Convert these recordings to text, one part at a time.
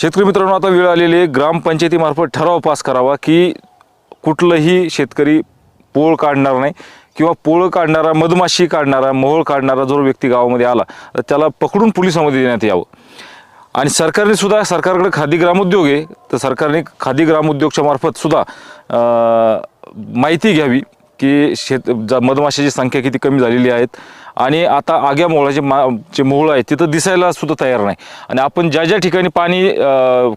शेतकरी मित्रांनो आता वेळ आलेली आहे. ग्रामपंचायतीमार्फत ठराव पास करावा की कुठलंही शेतकरी पोळ काढणार नाही किंवा पोळ काढणारा मधमाशी काढणारा मोहोळ काढणारा जो व्यक्ती गावामध्ये आला तर त्याला पकडून पोलिसामध्ये देण्यात यावं. आणि सरकारने सुद्धा सरकारकडे खादी ग्रामोद्योग आहे तर सरकारने खादी ग्रामोद्योगच्या मार्फत सुद्धा माहिती घ्यावी. की शेत जा मधमाशाची संख्या किती कमी झालेली आहेत. आणि आता आग्या मोहळाचे मा जे मोहळ आहे तिथं दिसायला सुद्धा तयार नाही. आणि आपण ज्या ज्या ठिकाणी पाणी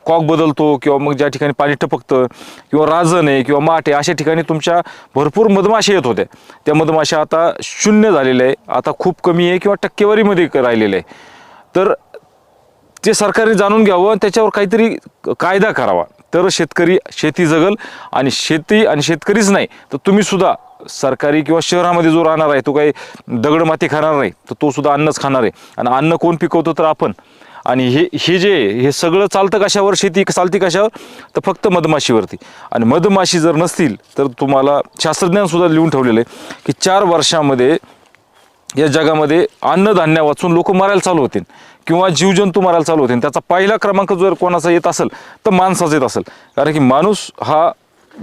कॉक बदलतो किंवा मग ज्या ठिकाणी पाणी टपकतं किंवा राजन आहे किंवा माठ आहे अशा ठिकाणी तुमच्या भरपूर मधमाशा येत होत्या. त्या मधमाशा आता शून्य झालेल्या आहे आता खूप कमी आहे किंवा टक्केवारीमध्ये राहिलेलं आहे. तर ते सरकारने जाणून घ्यावं आणि त्याच्यावर काहीतरी कायदा करावा. तर शेतकरी शेती जगल आणि शेती आणि शेतकरीच नाही तर तुम्ही सुद्धा सरकारी किंवा शहरामध्ये जो राहणार आहे तो काही दगड माती खाणार नाही तर तो सुद्धा अन्नच खाणार आहे. आणि अन्न कोण पिकवतो तर आपण. आणि हे हे जे हे सगळं चालतं कशावर? शेती चालती कशावर? तर फक्त मधमाशीवरती. आणि मधमाशी जर नसतील तर तुम्हाला शास्त्रज्ञांसुद्धा लिहून ठेवलेलं आहे की चार वर्षामध्ये या जगामध्ये अन्नधान्य वाचून लोक मारायला चालू होतील. किंवा जीवजंतू मारायला चालू होतील. त्याचा पहिला क्रमांक जर कोणाचा येत असेल तर माणसाचा येत असेल. कारण की माणूस हा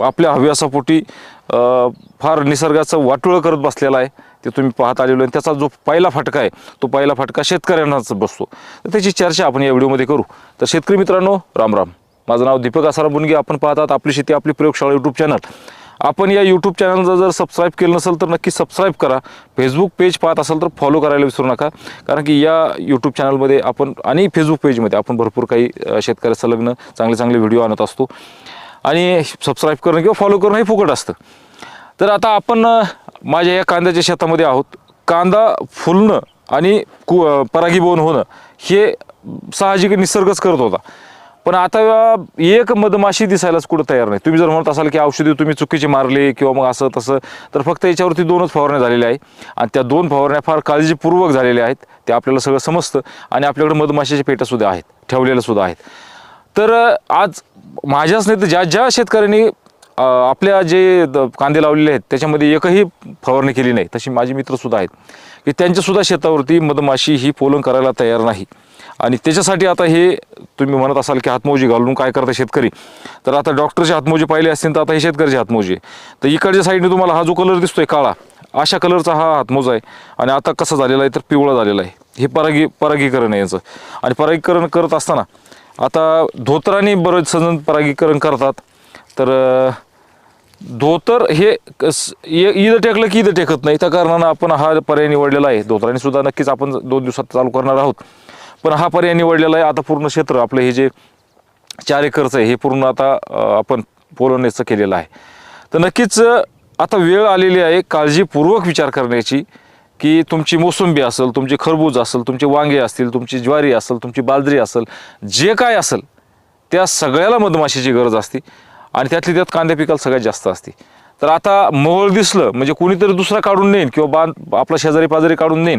आपल्या हव्यासापोटी फार निसर्गाचं वाटोळं करत बसलेला आहे. ते तुम्ही पाहत आलेलो आहे. त्याचा जो पहिला फटका आहे तो पहिला फटका शेतकऱ्यांनाच बसतो. तर त्याची चर्चा आपण या व्हिडिओमध्ये करू. तर शेतकरी मित्रांनो राम राम. माझं नाव दीपक आसाराम बुनगे आपण पाहतात आपली शेती आपली प्रयोगशाळा यूट्यूब चॅनल आपण या यूट्यूब चॅनलला जर सबस्क्राईब केलं नसेल तर नक्की सबस्क्राईब करा. फेसबुक पेज पाहत असाल तर फॉलो करायला विसरू नका. कारण की या यूट्यूब चॅनलमध्ये आपण आणि फेसबुक पेजमध्ये आपण भरपूर काही शेतकऱ्या संलग्न चांगले चांगले व्हिडिओ आणत असतो. आणि सबस्क्राईब करणं किंवा फॉलो करणं हे फुकट असतं. तर आता आपण माझ्या या कांद्याच्या शेतामध्ये आहोत. कांदा फुलणं आणि कु परागीभवन होणं हे साहजिक निसर्गच करत होता. पण आता एक मधमाशी दिसायलाच कुठं तयार नाही. तुम्ही जर म्हणत असाल की औषधी तुम्ही चुकीचे मारले किंवा मग असं तसं तर फक्त याच्यावरती दोनच फवारण्या झालेल्या आहे आणि त्या दोन फवारण्या फार काळजीपूर्वक झालेल्या आहेत. ते आपल्याला सगळं समजतं. आणि आपल्याकडे मधमाशीच्या पेटंसुद्धा आहेत. ठेवलेल्यासुद्धा सुद्धा आहेत. तर आज माझ्याच नाही तर ज्या ज्या शेतकऱ्यांनी आपल्या जे द- कांदे लावलेले आहेत त्याच्यामध्ये एकही फवारणी केली नाही. तशी माझे मित्रसुद्धा आहेत. की त्यांच्यासुद्धा शेतावरती मधमाशी ही पोलन करायला तयार नाही. आणि त्याच्यासाठी आता हे तुम्ही म्हणत असाल की हातमोजी घालून काय करता शेतकरी? तर आता डॉक्टरचे हातमोजे पाहिले असतील तर आता हे शेतकऱ्याचे हातमोजे. तर इकडच्या साईडने तुम्हाला हा जो कलर दिसतोय काळा अशा कलरचा हा हातमोजा आहे. आणि आता कसा झालेला आहे तर पिवळा झालेला आहे. हे परागी परागीकरण आहे याचं. आणि परागीकरण करत असताना आता धोतराने बरेच सजन परागीकरण करतात. तर धोतर हे कस- इथं टेकलं की इथं टेकत नाही. त्या कारणानं आपण हा पर्याय निवडलेला आहे. धोत्राने सुद्धा नक्कीच आपण दोन दिवसात चालू करणार आहोत. पण हा पर्याय निवडलेला आहे. आता पूर्ण क्षेत्र आपलं हे जे चार एकरचं आहे हे पूर्ण आता आपण पोलवण्याचं केलेलं आहे. तर नक्कीच आता वेळ आलेली आहे काळजीपूर्वक विचार करण्याची. की तुमची मोसंबी असेल तुमचे खरबूज असेल तुमचे वांगे असतील तुमची ज्वारी असेल तुमची बाजरी असेल जे काय असेल त्या सगळ्याला मधमाशीची गरज असते आणि त्यातली त्यात कांद्या पिकाला सगळ्यात जास्त असते. तर आता मोहळ दिसलं म्हणजे कोणीतरी दुसरा काढून नेईन किंवा बांध आपला शेजारी पाजारी काढून नेईन.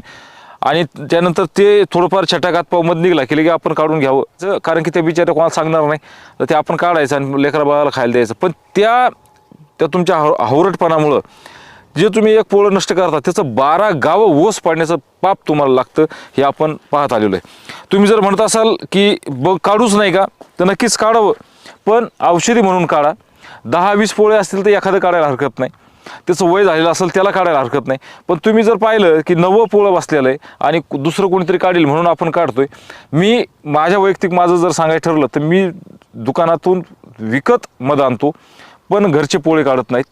आणि त्यानंतर ते थोडंफार छटाकात पाव मध निघला की लगे आपण काढून घ्यावं. कारण की त्या बिचाऱ्या कोणाला सांगणार नाही तर ते आपण काढायचं आणि लेकरा बाळाला खायला द्यायचं. पण त्या त्या तुमच्या हाव हावरटपणामुळं जे तुम्ही एक पोळं नष्ट करता त्याचं बारा गावं ओस पाडण्याचं पाप तुम्हाला लागतं हे आपण पाहत आलेलो आहे. तुम्ही जर म्हणत असाल की ब काढूच नाही का? तर नक्कीच काढावं. पण औषधी म्हणून काढा. दहा वीस पोळे असतील तर एखादं काढायला हरकत नाही. त्याचं वय झालेलं असेल त्याला काढायला हरकत नाही. पण तुम्ही जर पाहिलं की नवं पोळं बसलेलं आहे आणि दुसरं कोणीतरी काढेल म्हणून आपण काढतोय. मी माझ्या वैयक्तिक माझं जर सांगायचं ठरलं तर मी दुकानातून विकत मध आणतो. पण घरचे पोळे काढत नाहीत.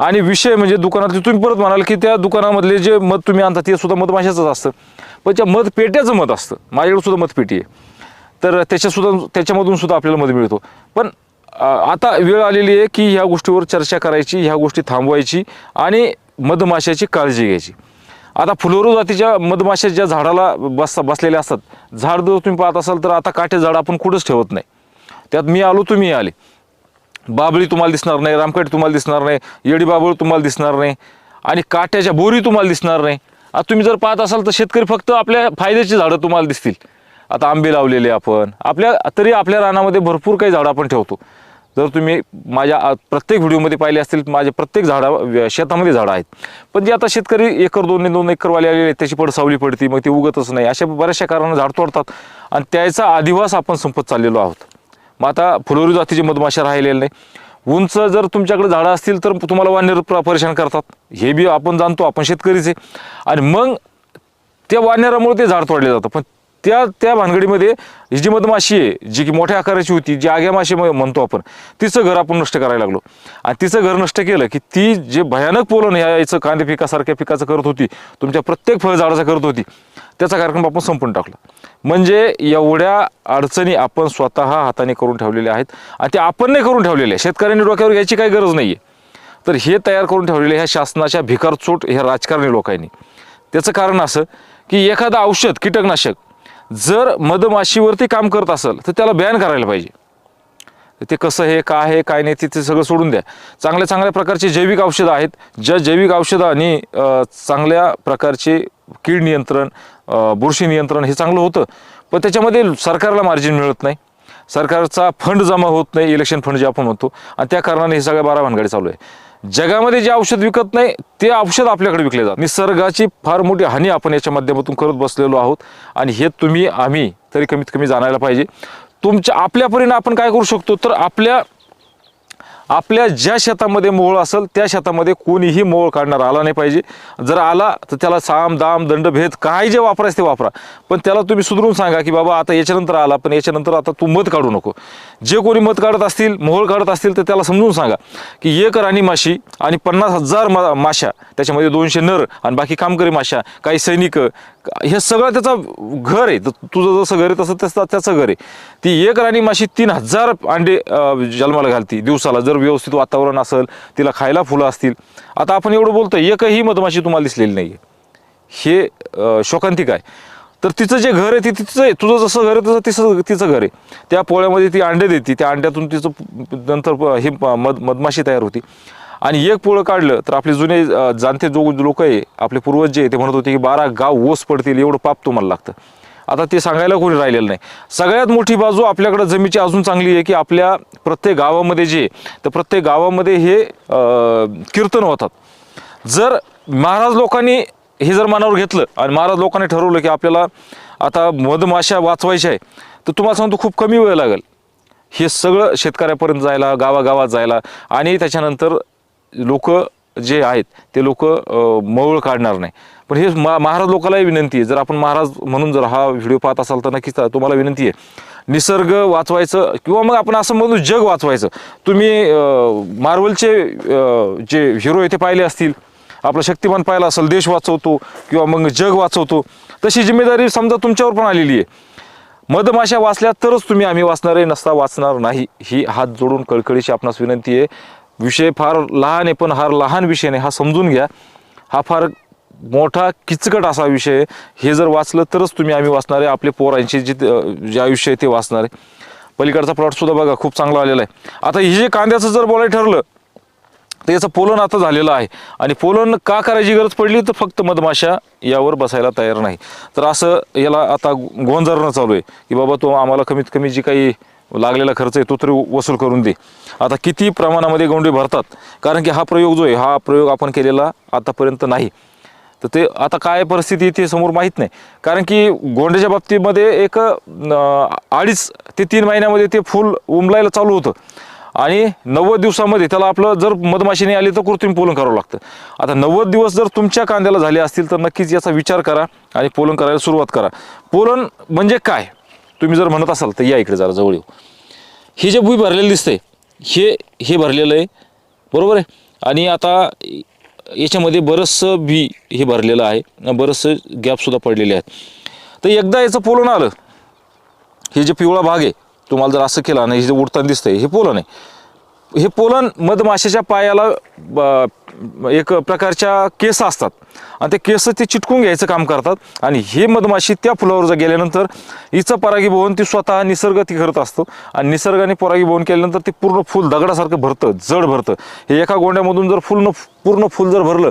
आणि विषय म्हणजे दुकानातले तुम्ही परत म्हणाल की त्या दुकानामधले जे मध तुम्ही आणता ते सुद्धा मधमाशाचंच असतं. पण त्या मध पेट्याचं मध असतं. माझ्याकडे सुद्धा मधपेटी आहे. तर त्याच्यासुद्धा त्याच्यामधून सुद्धा आपल्याला मध मिळतो. पण आता वेळ आलेली आहे की ह्या गोष्टीवर चर्चा करायची ह्या गोष्टी थांबवायची आणि मधमाशाची काळजी घ्यायची. आता फुलोरो जातीच्या मधमाशा ज्या झाडाला बस बसलेल्या असतात झाड जर तुम्ही पाहत असाल तर आता काटे झाड आपण कुठंच ठेवत नाही. त्यात मी आलो तुम्ही आले. बाबळी तुम्हाला दिसणार नाही रामकट तुम्हाला दिसणार नाही येडी बाबळ तुम्हाला दिसणार नाही आणि काट्याच्या बोरी तुम्हाला दिसणार नाही. आता तुम्ही जर पाहत असाल तर शेतकरी फक्त आपल्या फायद्याची झाडं तुम्हाला दिसतील. आता आंबे लावलेले आपण आपल्या तरी आपल्या रानामध्ये भरपूर काही झाडं आपण ठेवतो. जर तुम्ही माझ्या प्रत्येक व्हिडिओमध्ये पाहिले असतील माझे प्रत्येक झाडा शेतामध्ये झाडं आहेत. पण जे आता शेतकरी एकर दोन दोन एकरवाले आलेले आहेत त्याची पड सावली पडती मग ते उगतच नाही. अशा बऱ्याचशा कारणानं झाड तोडतात. आणि त्याचा अधिवास आपण संपत चाललेलो आहोत. मग आता फुलोरी जातीचे मधमाशा राहिलेले नाही. उंच जर तुमच्याकडे झाडं असतील तर तुम्हाला वानर परेशान करतात. हे बी आपण जाणतो आपण शेतकरीच आहे. आणि मग त्या वानरामुळे ते झाड तोडले जातं पण त्या त्या भानगडीमध्ये ही जी मधमाशी आहे जी की मोठ्या आकाराची होती जी आग्या माशी म- म्हणतो आपण तिचं घर आपण नष्ट करायला लागलो. आणि तिचं घर नष्ट केलं की ती जे भयानक पोलन ह्या याचं कांदे पिकासारख्या पिकाचं करत होती तुमच्या प्रत्येक फळझाडाचं करत होती त्याचा कार्यक्रम आपण संपून टाकला. म्हणजे एवढ्या अडचणी आपण स्वतः हाताने करून ठेवलेल्या आहेत आणि ते आपण नाही करून ठेवलेल्या आहे शेतकऱ्यांनी डोक्यावर घ्यायची काही गरज नाही आहे तर हे तयार करून ठेवलेले ह्या शासनाच्या भिकारचोट ह्या राजकारणी लोकांनी. त्याचं कारण असं की एखादं औषध कीटकनाशक जर मधमाशीवरती काम करत असेल तर त्याला बॅन करायला पाहिजे. ते कसं हे काय आहे काय नाही ते ते सगळं सोडून द्या. चांगल्या चांगल्या प्रकारचे जैविक औषधं आहेत. ज्या जैविक औषधं आणि चांगल्या प्रकारचे कीड नियंत्रण बुरशी नियंत्रण हे चांगलं होतं. पण त्याच्यामध्ये सरकारला मार्जिन मिळत नाही. सरकारचा फंड जमा होत नाही इलेक्शन फंड जे आपण म्हणतो. आणि त्या कारणाने हे सगळ्या बारा भानगाडी चालू आहे. जगामध्ये जे औषध विकत नाही ते औषध आपल्याकडे विकले जातात. निसर्गाची फार मोठी हानी आपण याच्या माध्यमातून करत बसलेलो आहोत आणि हे तुम्ही आम्ही तरी कमीत कमी जाणायला पाहिजे. तुमच्या आपल्यापर्यंत आपण काय करू शकतो? तर आपल्या आपल्या ज्या शेतामध्ये मोहोळ असेल त्या शेतामध्ये कोणीही मोहोळ काढणार आला नाही पाहिजे. जर आला तर त्याला साम दाम दंड भेद काय जे वापरायचं ते वापरा. पण त्याला तुम्ही सुधरून सांगा की बाबा आता याच्यानंतर आला पण याच्यानंतर आता तू मत काढू नको. जे कोणी मत काढत असतील मोहोळ काढत असतील तर त्याला समजून सांगा की एक राणी माशी आणि पन्नास हजार मा माशा त्याच्यामध्ये दोनशे नर आणि बाकी कामकरी माशा काही सैनिक हे सगळं त्याचं घर आहे. तर तुझं जसं घर आहे तसं त्याचं त्याचं घर आहे. ती एक राणी माशी तीन हजार अंडे जन्माला घालती. दिवसाला जर व्यवस्थित वातावरण असेल तिला खायला फुलं असतील. आता आपण एवढं बोलतो एकही मधमाशी तुम्हाला दिसलेली नाही हे शोकांतिक आहे. तर तिचं जे घर आहे ते तिचं आहे. तुझं जसं घर आहे तसं तिचं तिचं घर आहे. त्या पोळ्यामध्ये ती अंडे देते. त्या अंड्यातून तिचं नंतर हे मध मधमाशी तयार होती. आणि एक पोळं काढलं तर आपले जुने जाणते जो लोक आहे आपले पूर्वज जे आहे ते म्हणत होते की बारा गाव ओस पडतील एवढं पाप तुम्हाला लागतं. आता ते सांगायला कोणी राहिलेलं नाही. सगळ्यात मोठी बाजू आपल्याकडं जमीची अजून चांगली आहे की आपल्या प्रत्येक गावामध्ये जे आहे, तर प्रत्येक गावामध्ये हे कीर्तन होतात. जर महाराज लोकांनी हे जर मनावर घेतलं आणि महाराज लोकांनी ठरवलं की आपल्याला आता मधमाशा वाचवायच्या आहे तर तुम्हाला सांगतो खूप कमी वेळ लागेल. हे सगळं शेतकऱ्यापर्यंत जायला गावागावात जायला आणि त्याच्यानंतर लोक जे आहेत ते लोक मवळ काढणार नाही. पण हे मा महाराज लोकांनाही विनंती आहे. जर आपण महाराज म्हणून जर हा व्हिडिओ पाहत असाल तर नक्कीच तुम्हाला विनंती आहे. निसर्ग वाचवायचं किंवा मग आपण असं म्हणू जग वाचवायचं. तुम्ही मार्वलचे जे हिरो येथे पाहिले असतील. आपला शक्तिमान पाहिला असेल देश वाचवतो किंवा मग जग वाचवतो. तशी जिम्मेदारी समजा तुमच्यावर पण आलेली आहे. मधमाशा वाचल्या तरच तुम्ही आम्ही वाचणार आहे नसता वाचणार नाही. ही हात जोडून कळकळीची आपणास विनंती आहे. विषय फार लहान आहे पण फार लहान विषय नाही. हा समजून घ्या. हा फार मोठा किचकट असा विषय आहे. हे जर वाचलं तरच तुम्ही आम्ही वाचणार आहे. आपले पोरांचे जे जे आयुष्य आहे ते वाचणार आहे. पलीकडचा प्लॉटसुद्धा बघा खूप चांगला आलेला आहे. आता हे जे कांद्याचं जर बोलायला ठरलं तर याचं पोलन आता झालेलं आहे. आणि पोलन का करायची गरज पडली तर फक्त मधमाशा यावर बसायला तयार नाही. तर असं याला आता गोंजारणं चालू आहे. की बाबा तो आम्हाला कमीत कमी जी काही लागलेला खर्च आहे तो तरी वसूल करून दे. आता किती प्रमाणामध्ये गोंडे भरतात? कारण की हा प्रयोग जो आहे हा प्रयोग आपण केलेला आतापर्यंत नाही. तर ते आता काय परिस्थिती ते समोर माहीत नाही. कारण की गोंड्याच्या बाबतीमध्ये एक अडीच ते तीन महिन्यामध्ये ते फूल उमलायला चालू होतं. आणि नव्वद दिवसामध्ये त्याला आपलं जर मधमाशीने आली तर कृत्रिम पोलन करावं लागतं. आता नव्वद दिवस जर तुमच्या कांद्याला झाले असतील तर नक्कीच याचा विचार करा आणि पोलन करायला सुरुवात करा. पोलन म्हणजे काय? तुम्ही जर म्हणत असाल तर या इकडे जरा जवळ येऊ. हे जे भुई भरलेलं दिसतंय हे हे भरलेलं आहे. बरोबर आहे? आणि आता याच्यामध्ये बरंचसं बी हे भरलेलं आहे. बरंचसं गॅपसुद्धा पडलेले आहेत. तर एकदा याचं पोलन आलं. हे जे पिवळा भाग आहे तुम्हाला जर असं केलं आणि हे जे उडताना दिसतंय हे पोलन आहे. हे पोलन मधमाशाच्या पायाला ब- एक प्रकारच्या केस असतात. आणि ते केस ते चिटकून घ्यायचं काम करतात. आणि हे मधमाशी त्या फुलावर जर गेल्यानंतर हिचं परागीभवन ती स्वतः निसर्ग ती करत असतो. आणि निसर्गाने परागीभवन केल्यानंतर ते पूर्ण फुल दगडासारखं भरतं जड भरतं. हे एका गोंड्यामधून जर फुल न पूर्ण फुल जर भरलं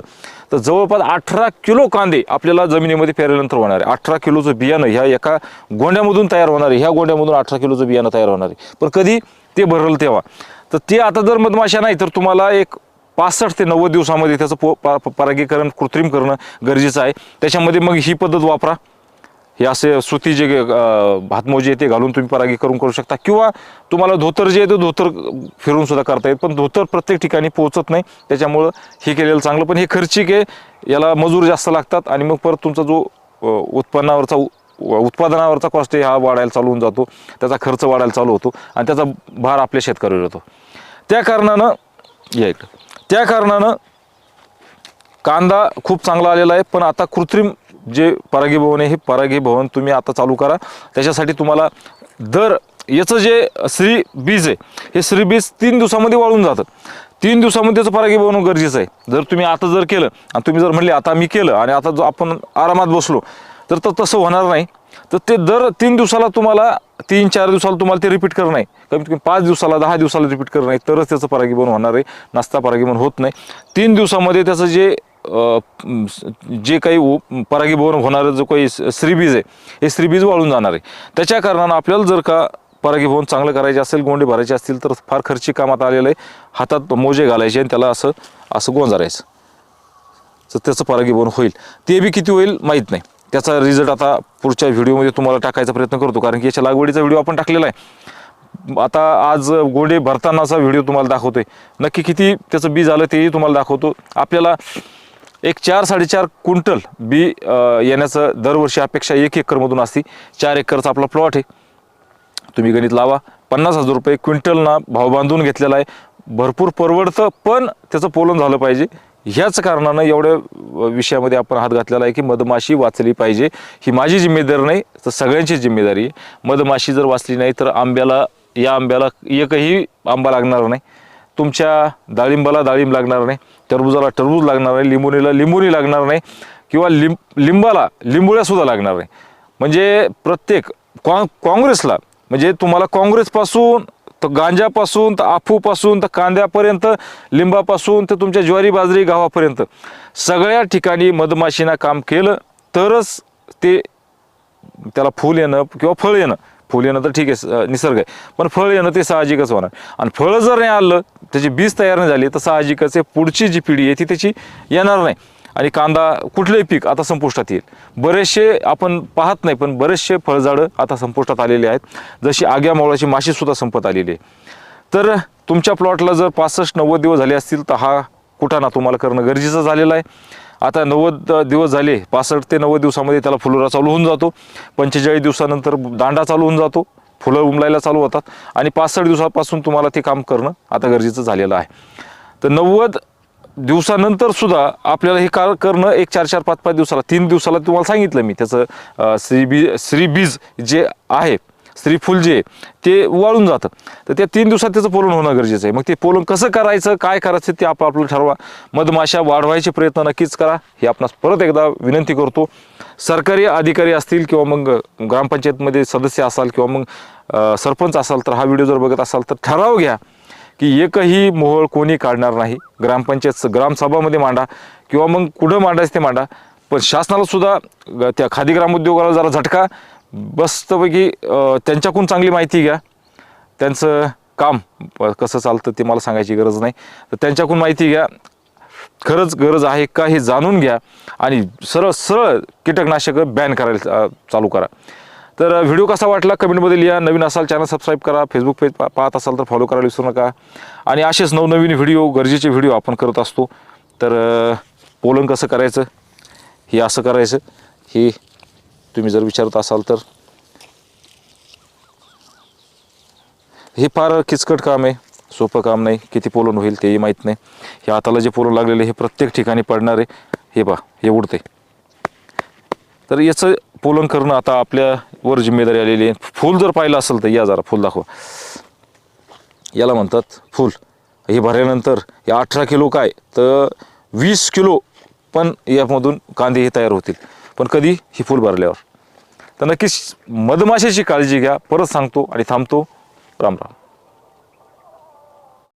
तर जवळपास अठरा किलो कांदे आपल्याला जमिनीमध्ये पेरल्यानंतर होणार आहे. अठरा किलोचं बियाणं ह्या एका गोंड्यामधून तयार होणार आहे. ह्या गोंड्यामधून अठरा किलोचं बियाणं तयार होणार आहे. पण कधी ते भरलं तेव्हा? तर ते आता जर मधमाशा नाही तर तुम्हाला एक पासष्ट ते नव्वद दिवसामध्ये त्याचं पो पा- परागीकरण कृत्रिम करणं गरजेचं आहे. त्याच्यामध्ये मग ही पद्धत वापरा. हे असे सुती जे हातमोजे आहे ते घालून तुम्ही परागीकरण करू शकता. किंवा तुम्हाला धोतर जे आहे ते धोतर फिरून सुद्धा करता येत पण धोतर प्रत्येक ठिकाणी पोहोचत नाही. त्याच्यामुळं हे केलेलं चांगलं पण हे खर्चिक आहे. याला मजूर जास्त लागतात आणि मग परत तुमचा जो उत्पन्नावरचा उ- उत्पादनावरचा कॉस्ट हा वाढायला चालू होऊन जातो. त्याचा खर्च वाढायला चालू होतो आणि त्याचा भार आपल्या शेतकऱ्यावर येतो. त्या कारणानं या इकडं. त्या कारणानं कांदा खूप चांगला आलेला आहे पण आता कृत्रिम जे परागी भवन आहे हे परागी भवन तुम्ही आता चालू करा. त्याच्यासाठी तुम्हाला दर याचं जे श्री बीज आहे हे श्री बीज तीन दिवसामध्ये वाळून जातं. तीन दिवसामध्ये त्याचं परागी भवन गरजेचं आहे. जर तुम्ही आता जर केलं आणि तुम्ही जर म्हणले आता मी केलं आणि आता जो आपण आरामात बसलो तर तर तसं होणार नाही. तर ते दर तीन दिवसाला तुम्हाला तीन चार दिवसाला तुम्हाला ते रिपीट करणं आहे कमीत कमी पाच दिवसाला दहा दिवसाला रिपीट करणं आहे तरच त्याचं परागीभवन होणार आहे. नास्ता परागीभवन होत नाही. तीन दिवसामध्ये त्याचं जे जे काही परागीभवन होणारं जो काही श्रीबीज आहे हे श्रीबीज वाळून जाणार आहे. त्याच्या कारणानं आपल्याला जर का परागीभवन चांगलं करायचे असेल गोंडे भरायचे असतील तर फार खर्चिक कामात आलेलं आहे. हातात मोजे घालायचे आणि त्याला असं असं गोंजारायचं. तर त्याचं परागीभवन होईल. ते बी किती होईल? माहीत नाही. त्याचा रिझल्ट आता पुढच्या व्हिडिओमध्ये तुम्हाला टाकायचा प्रयत्न करतो कारण की याच्या लागवडीचा व्हिडिओ आपण टाकलेला आहे. आता आज गोडे भरतानाचा व्हिडिओ तुम्हाला दाखवतोय. नक्की किती त्याचं बी झालं तेही तुम्हाला दाखवतो. आपल्याला एक चार साडेचार क्विंटल बी येण्याचं दरवर्षी अपेक्षा एक एकरमधून असती. चार एकरचा आपला प्लॉट आहे. तुम्ही गणित लावा. पन्नास हजार रुपये क्विंटलना भाव बांधून घेतलेला आहे. भरपूर परवडतं पण त्याचं पोलन झालं पाहिजे. ह्याच कारणानं एवढ्या विषयामध्ये आपण हात घातलेला आहे की मधमाशी वाचली पाहिजे. ही माझी जिम्मेदारी नाही तर सगळ्यांची जिम्मेदारी आहे. मधमाशी जर वाचली नाही तर आंब्याला या आंब्याला एकही आंबा लागणार नाही. तुमच्या डाळिंबाला डाळिंब लागणार नाही टरबुजाला टरबूज लागणार नाही लिंबुनीला लिंबुनी लागणार नाही किंवा लिंब लिंबाला लिंबुळ्यासुद्धा लागणार नाही. म्हणजे प्रत्येक काँ काँग्रेसला म्हणजे तुम्हाला काँग्रेसपासून तर गांजापासून तर आफूपासून तर कांद्यापर्यंत लिंबापासून तर तुमच्या ज्वारी बाजरी गावापर्यंत. सगळ्या ठिकाणी मधमाशीनं काम केलं तरच ते त्याला फूल येणं किंवा फळ येणं. फुल येणं तर ठीक आहे स- निसर्ग आहे. पण फळ येणं ते साहजिकच होणार. आणि फळं जर नाही आलं त्याची बीज तयार नाही झाली तर साहजिकच आहे पुढची जी पिढी आहे ती त्याची येणार नाही. आणि कांदा कुठलंही पीक आता संपुष्टात येईल. बरेचसे आपण पाहत नाही पण बरेचसे फळझाडं आता संपुष्टात आलेले आहेत. जशी आग्या मावळाची माशीसुद्धा संपत आलेली आहे. तर तुमच्या प्लॉटला जर पासष्ट नव्वद दिवस झाले असतील तर हा कुटाणा तुम्हाला करणं गरजेचं झालेलं आहे. आता नव्वद दिवस झाले पासष्ट ते नव्वद दिवसामध्ये त्याला फुलोरा चालू होऊन जातो. पंचेचाळीस दिवसानंतर दांडा चालू होऊन जातो. फुलं उमलायला चालू होतात. आणि पासष्ट दिवसापासून तुम्हाला ते काम करणं आता गरजेचं झालेलं आहे. तर नव्वद दिवसानंतर सुद्धा आपल्याला हे कार करणं एक चार चार पाच पाच दिवसाला तीन दिवसाला तुम्हाला सांगितलं मी. त्याचं श्रीबी श्रीबीज जे आहे श्रीफूल जे ते वाळून जातं. तर त्या तीन दिवसात त्याचं पोलन होणं गरजेचं आहे. मग ते पोलन कसं करायचं काय करायचं ते आपण आपलं ठरवा. मधमाशा वाढवायचे प्रयत्न नक्कीच करा. हे आपणास परत एकदा विनंती करतो. सरकारी अधिकारी असतील किंवा मग ग्रामपंचायतमध्ये सदस्य असाल किंवा मग सरपंच असाल तर हा व्हिडिओ जर बघत असाल तर ठराव घ्या. की एकही मोहळ कोणी काढणार नाही. ग्रामपंचायत ग्रामसभामध्ये मांडा किंवा मग कुठं मांडायचं ते मांडा. पण शासनाला सुद्धा त्या खादी ग्रामोद्योगाला जरा झटका. बस्तपैकी त्यांच्याकडून चांगली माहिती घ्या. त्यांचं काम कसं चालतं ते मला सांगायची गरज नाही. तर त्यांच्याकडून माहिती घ्या. खरंच गरज आहे का हे जाणून घ्या. आणि सरळ सरळ कीटकनाशकं बॅन करायला चालू करा. तर व्हिडिओ कसा वाटला कमेंटमध्ये लिहा. नवीन असाल चॅनल सबस्क्राईब करा. फेसबुक पेज पा- पाहत असाल तर फॉलो करायला विसरू नका. आणि असेच नवनवीन व्हिडिओ गरजेचे व्हिडिओ आपण करत असतो. तर पोलन कसं करायचं? हे असं करायचं. हे तुम्ही जर विचारत असाल तर. हे फार किचकट काम आहे. सोपं काम नाही. किती पोलन होईल तेही माहीत नाही. हे हाताला जे पोलन लागलेले हे प्रत्येक ठिकाणी पडणार आहे. हे बा हे उडते तर याचं पोलन करणं आता आपल्यावर जिम्मेदारी आलेली आहे. फूल जर पाहिलं असेल तर या जरा फूल दाखवा. याला म्हणतात फूल. हे भरल्यानंतर हे अठरा किलो काय? तर वीस किलो पण यामधून कांदे हे तयार होतील. पण कधी? ही फूल भरल्यावर. तर नक्कीच मधमाशाची काळजी घ्या. परत सांगतो आणि थांबतो. राम राम.